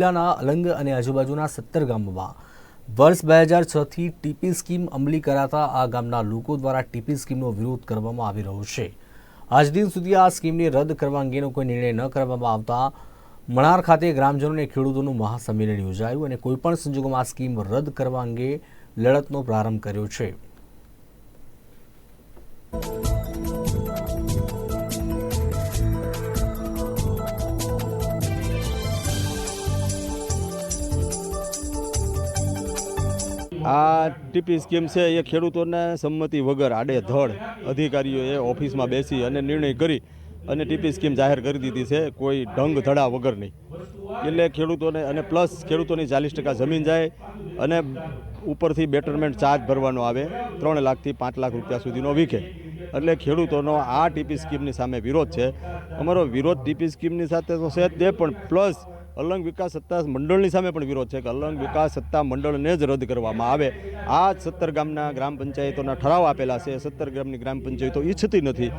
જિલ્લાના અલંગ અને આજુબાજુના સત્તર ગામોમાં વર્ષ બે હજાર છથી ટીપી સ્કીમ અમલી કરાતા આ ગામના લોકો દ્વારા ટીપી સ્કીમનો વિરોધ કરવામાં આવી રહ્યો છે. આજ દિન સુધી આ સ્કીમને રદ કરવા અંગેનો કોઈ નિર્ણય ન કરવામાં આવતા મણાર ખાતે ગ્રામજનો અને ખેડૂતોનું મહાસંમેલન યોજાયું અને કોઈપણ સંજોગોમાં આ સ્કીમ રદ કરવા અંગે લડતનો પ્રારંભ કર્યો છે. આ ટીપી સ્કીમ છે, એ ખેડૂતોને સંમતિ વગર આડેધડ અધિકારીઓએ ઓફિસમાં બેસી અને નિર્ણય કરી અને ટીપી સ્કીમ જાહેર કરી દીધી છે, કોઈ ઢંગ ધડા વગર નહીં. એટલે ખેડૂતોને અને પ્લસ ખેડૂતોની ચાલીસ ટકા જમીન જાય અને ઉપરથી બેટરમેન્ટ ચાર્જ ભરવાનો આવે, ત્રણ લાખથી પાંચ લાખ રૂપિયા સુધીનો વીખે. એટલે ખેડૂતોનો આ ટીપી સ્કીમની સામે વિરોધ છે. અમારો વિરોધ ટીપી સ્કીમની સાથે તો છે જ પણ પ્લસ અલંગ વિકાસ સત્તા મંડળની સામે પણ વિરોધ છે કે અલંગ વિકાસ સત્તા મંડળને જ રદ કરવામાં આવે. આ સત્તર ગામના ગ્રામ પંચાયતોના ઠરાવ આપેલા છે. સત્તર ગ્રામની ગ્રામ પંચાયતો ઈચ્છતી નથી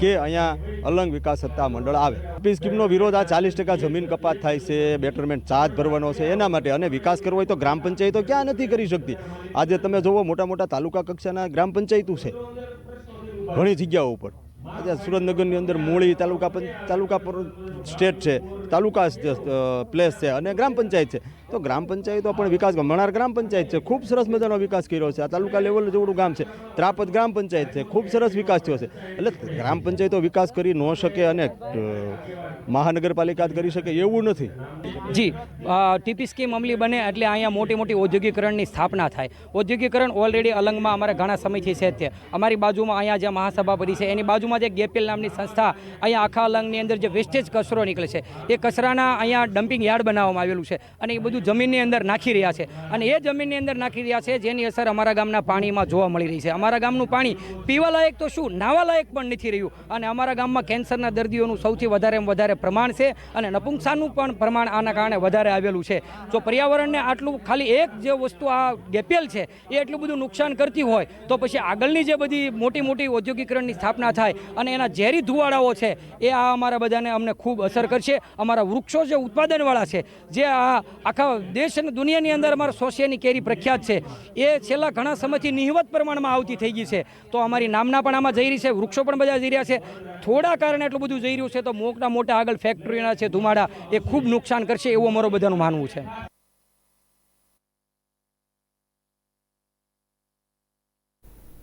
કે અહીંયા અલંગ વિકાસ સત્તા મંડળ આવે. પી સ્કીમનો વિરોધ આ ચાલીસ ટકા જમીન કપાત થાય છે, બેટરમેન્ટ ચાર્જ ભરવાનો છે, એના માટે અને વિકાસ કરવો હોય તો ગ્રામ પંચાયતો ક્યાં નથી કરી શકતી? આજે તમે જોવો મોટા મોટા તાલુકા કક્ષાના ગ્રામ પંચાયતો છે ઘણી જગ્યાઓ ઉપર. આજે સુરેન્દ્રનગરની અંદર મૂળી તાલુકા તાલુકા સ્ટેટ છે, તાલુકા પ્લેસ છે અને ગ્રામ પંચાયત છે. તો ગ્રામ પંચાયતો પણ વિકાસ મણાર ગ્રામ પંચાયત છે. ખૂબ સરસ મજાનો વિકાસ કર્યો છે. આ તાલુકા લેવલ જેવડું ગામ છે. ત્રાપત ગ્રામ પંચાયત છે. ખૂબ સરસ વિકાસ થયો છે. એટલે ગ્રામ પંચાયતો વિકાસ કરી ન શકે અને મહાનગરપાલિકા કરી શકે એવું નથી. જી ટીપી સ્કીમ અમલી બને એટલે અહીંયા મોટી મોટી ઔદ્યોગિકરણની સ્થાપના થાય. ઔદ્યોગિકરણ ઓલરેડી અલંગમાં અમારા ઘણા સમયથી છે. તે અમારી બાજુમાં અહીંયા જે મહાસભાપતિ છે, એની બાજુમાં જે ગેપેલ નામની સંસ્થા અહીંયા આખા અલંગની અંદર જે વેસ્ટેજ કચરો નીકળે છે, એ કચરાના અહીંયા ડમ્પિંગ યાર્ડ બનાવવામાં આવેલું છે અને એ બધું જમીનની અંદર નાખી રહ્યા છે. અને એ જમીનની અંદર નાખી રહ્યા છે, જેની અસર અમારા ગામના પાણીમાં જોવા મળી રહી છે. અમારા ગામનું પાણી પીવાલાયક તો શું? નાવાલાયક પણ નથી રહ્યું. અને અમારા ગામમાં કેન્સરના દર્દીઓનું સૌથી વધારે વધારે પ્રમાણ છે અને નપુંસાનું પણ પ્રમાણ આના કારણે વધારે આવેલું છે. જો પર્યાવરણને આટલું ખાલી એક જે વસ્તુ આ ગેપેલ છે, એ એટલું બધું નુકસાન કરતી હોય, તો પછી આગળની જે બધી મોટી મોટી ઔદ્યોગિકરણની સ્થાપના થાય અને એના ઝેરી ધુવાડાઓ છે, એ આ અમારા બધાને અમને ખૂબ અસર કરશે. અમારા વૃક્ષો જે ઉત્પાદનવાળા છે, જે આ આખા દેશ અને દુનિયાની અંદર અમારા સોસિયાની કેરી પ્રખ્યાત છે, એ છેલ્લા ઘણા સમયથી નિહવત પ્રમાણમાં આવતી થઈ ગઈ છે. તો અમારી નામના પણ આમાં જઈ રહી છે, વૃક્ષો પણ બધા જઈ રહ્યા છે. થોડા કારણે એટલું બધું જઈ રહ્યું છે, તો મોટા મોટા આગળ ફેક્ટરીના છે ધુમાડા, એ ખૂબ નુકસાન કરશે એવું અમારું બધાનું માનવું છે.